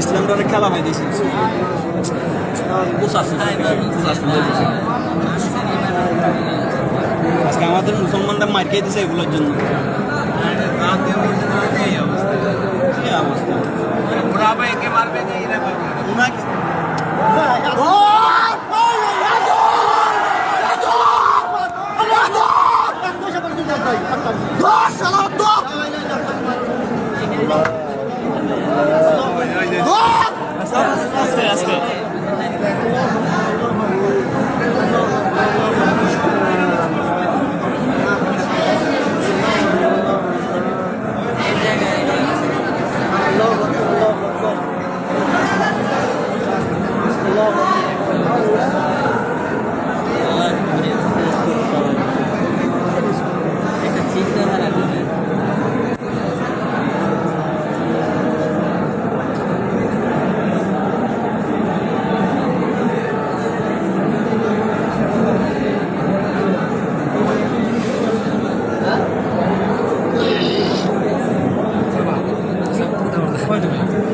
ইসলামটা অনেক খেলা হয় দিয়েছি আজকে আমাদের মুসলমানরা মার খেয়ে দিছে এগুলোর জন্য দেবে